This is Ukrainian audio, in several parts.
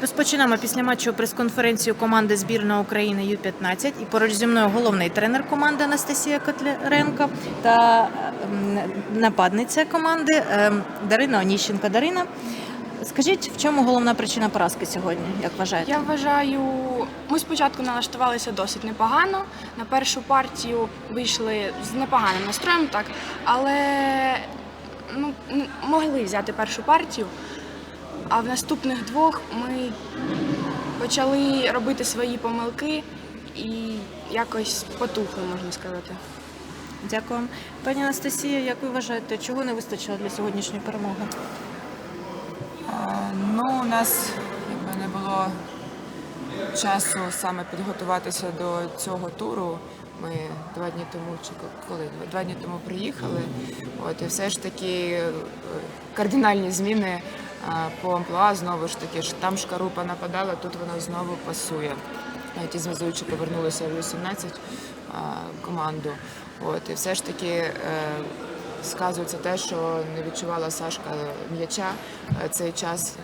Розпочинаємо після матчу прес-конференцію команди збірної України Ю-15. І поруч зі мною головний тренер команди Анастасія Котляренко та ем, нападниця команди ем, Дарина Оніщенка. Дарина, скажіть, в чому головна причина поразки сьогодні, як вважаєте? Я вважаю, ми спочатку налаштувалися досить непогано. На першу партію вийшли з непоганим настроєм, так, але ну, могли взяти першу партію. А в наступних двох ми почали робити свої помилки і якось потухли, можна сказати. Дякую. Пані Анастасія, як ви вважаєте, чого не вистачило для сьогоднішньої перемоги? А, Ну, у нас якби не було часу саме підготуватися до цього туру. Ми два дні тому чи коли два дні тому приїхали. От і все ж таки е, кардинальні зміни по амплуа знову ж таки ж там шкарупа нападала, тут вона знову пасує. Ті зв'язуючі повернулися в 18 команду. От і все ж таки. е, сказується те, що не відчувала Сашка м'яча е, цей час.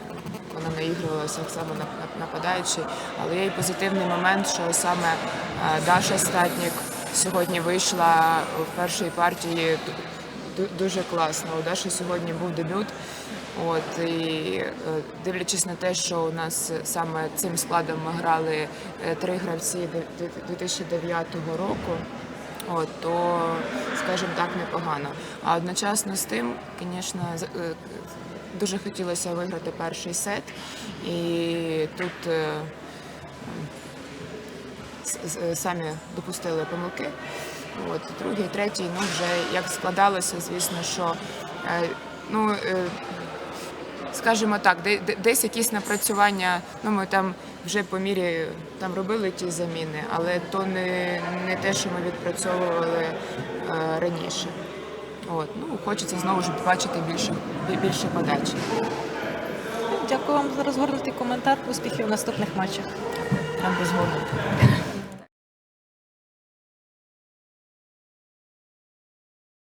Вона наігрувалася саме на- на- нападаючи. Але є і позитивний момент, що саме е, Даша Статнік сьогодні вийшла в першій партії дуже класно. У Даші сьогодні був дебют. От і е, дивлячись на те, що у нас саме цим складом ми грали е, три гравці де- де- 2009 року. От, то, скажімо так, непогано. А одночасно з тим, звісно, е, дуже хотілося виграти перший сет. І тут самі допустили помилки. От, другий, третій, ну вже як складалося, звісно, що е, ну, е, скажімо так, де- де- десь якісь напрацювання, ну ми там вже по мірі там робили ті заміни, але то не, не те, що ми відпрацьовували е, раніше. От, ну, хочеться знову ж бачити більше, більше подачі. Дякую вам за розгорнутий коментар. Успіхів у наступних матчах. Там згоди.